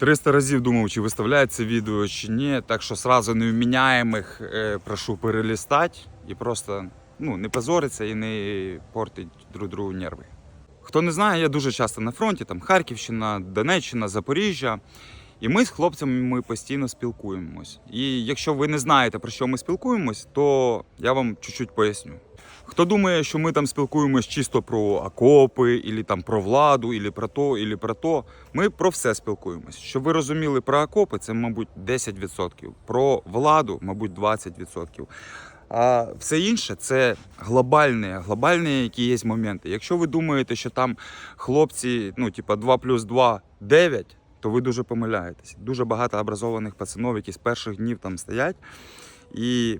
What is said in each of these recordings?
300 разів думав, чи виставляти це відео, чи ні. Так що сразу невміняємих е, прошу перелістати і просто ну, не позориться і не портить друг другу нерви. Хто не знає, я дуже часто на фронті, там Харківщина, Донеччина, Запоріжжя. І ми з хлопцями ми постійно спілкуємось. І якщо ви не знаєте, про що ми спілкуємось, то я вам чуть-чуть поясню. Хто думає, що ми там спілкуємось чисто про окопи, і там про владу, і про то, і про то, ми про все спілкуємось. Щоб ви розуміли про окопи, це, мабуть, 10%. Про владу, мабуть, 20%. А все інше це глобальні, глобальні які є моменти. Якщо ви думаєте, що там хлопці, ну, типа 2 плюс 2 – 9, то ви дуже помиляєтесь. Дуже багато образованих пацанов, які з перших днів там стоять. І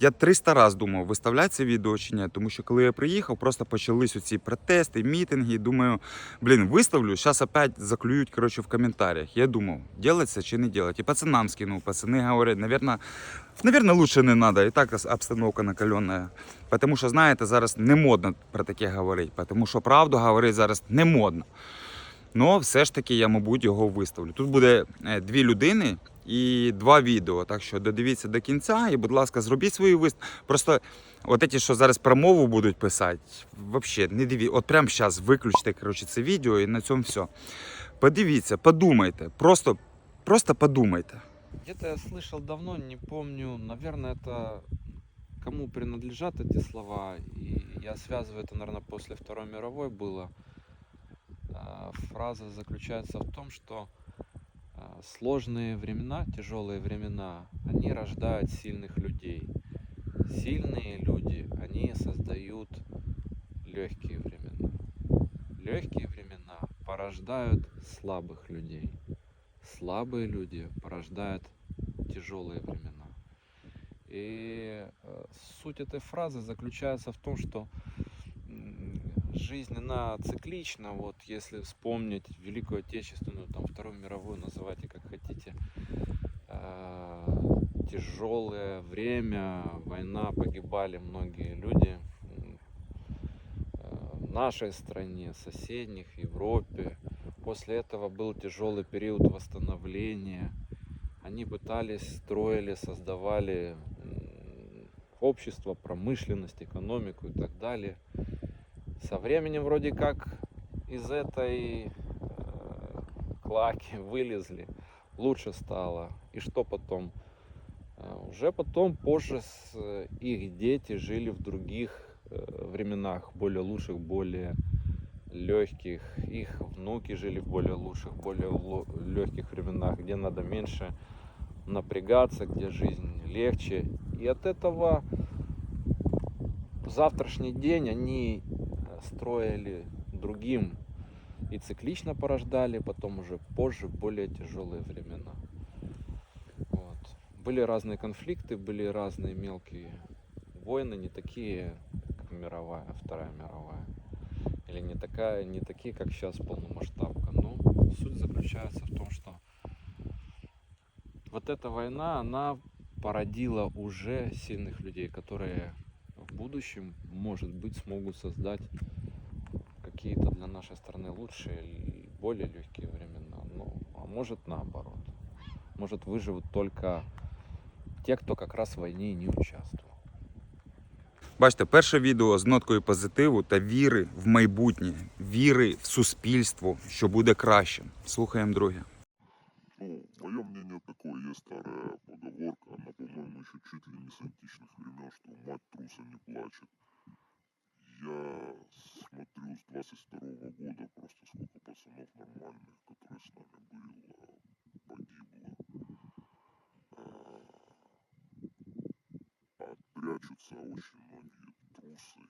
я 300 разів думав, виставляти це відео чи ні, тому що коли я приїхав, просто почались оці протести, мітинги. Думаю, блін, виставлю, зараз опять заклюють коротше, в коментарях. Я думав, делать це чи не делать. І пацанам скинув. Пацани говорять, наверное, наверное, лучше не надо. І так обстановка накалена. Тому що, знаєте, зараз не модно про таке говорити, тому що правду говорити зараз не модно. Ну, все ж таки, я, мабуть, його виставлю. Тут буде е, дві людини і два відео. Так що додивіться до кінця і, будь ласка, зробіть свої виставки. Просто от ті, що зараз промову будуть писати, взагалі, не дивіться. От прямо зараз виключте коротше, це відео і на цьому все. Подивіться, подумайте. Просто, просто подумайте. Где-то я слышал давно, не помню. Наверное, это кому принадлежат эти слова. И я связываю это, наверное, после Второй мировой было. А, Фраза заключается в том, что а, сложные времена, тяжелые времена, они рождают сильных людей. Сильные люди, они создают легкие времена. Легкие времена порождают слабых людей. Слабые люди порождают тяжелые времена. И э, суть этой фразы заключается в том, что жизнь, она циклична. Вот если вспомнить Великую Отечественную, там, Вторую мировую, называйте как хотите, тяжелое время, война, погибали многие люди м, э, в нашей стране, соседних, Европе. После этого был тяжелый период восстановления. Они пытались, строили, создавали общество, промышленность, экономику и так далее. Со временем вроде как из этой э, клаки вылезли, лучше стало. И что потом? Э, Уже потом, позже, э, их дети жили в других э, временах, более лучших, более легких. Их внуки жили в более лучших, более легких временах, где надо меньше напрягаться, где жизнь легче. И от этого завтрашний день они строили другим и циклично порождали, потом уже позже более тяжелые времена. Вот. Были разные конфликты, были разные мелкие войны, не такие, как мировая, Вторая мировая. Или не, такая, не такие, как сейчас полномасштабка. Но суть заключается в том, что вот эта война, она породила уже сильных людей, которые в будущем, может быть, смогут создать какие-то для нашей страны лучшие и более легкие времена. Ну, а может наоборот. Может выживут только те, кто как раз в войне и не участвовал. Бачите, перше відео з ноткою позитиву та віри в майбутнє, віри в суспільство, що буде краще. Слухаємо друге. Ну, мое мнение такое, есть старая поговорка, 22 года просто сколько пацанов нормальных, которые с нами были, погибло. А, а прячутся очень многие трусы,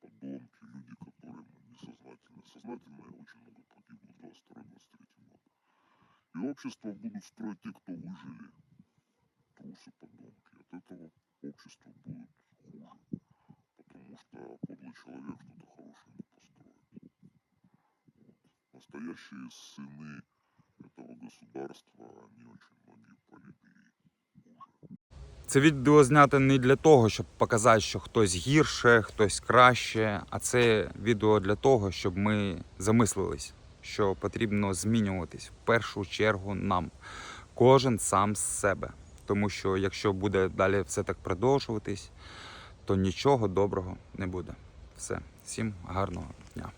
подонки, люди, которые несознательно. Сознательно очень много погибло в 22-23 год. И общество будут строить те, кто выжили. Настоящие сыны этого государства, они очень многие полегли хуже. Це відео знято не для того, щоб показати, що хтось гірше, хтось краще, а це відео для того, щоб ми замислились, що потрібно змінюватись в першу чергу нам. Кожен сам з себе. Тому що якщо буде далі все так продовжуватись, то нічого доброго не буде. Все, всім гарного дня.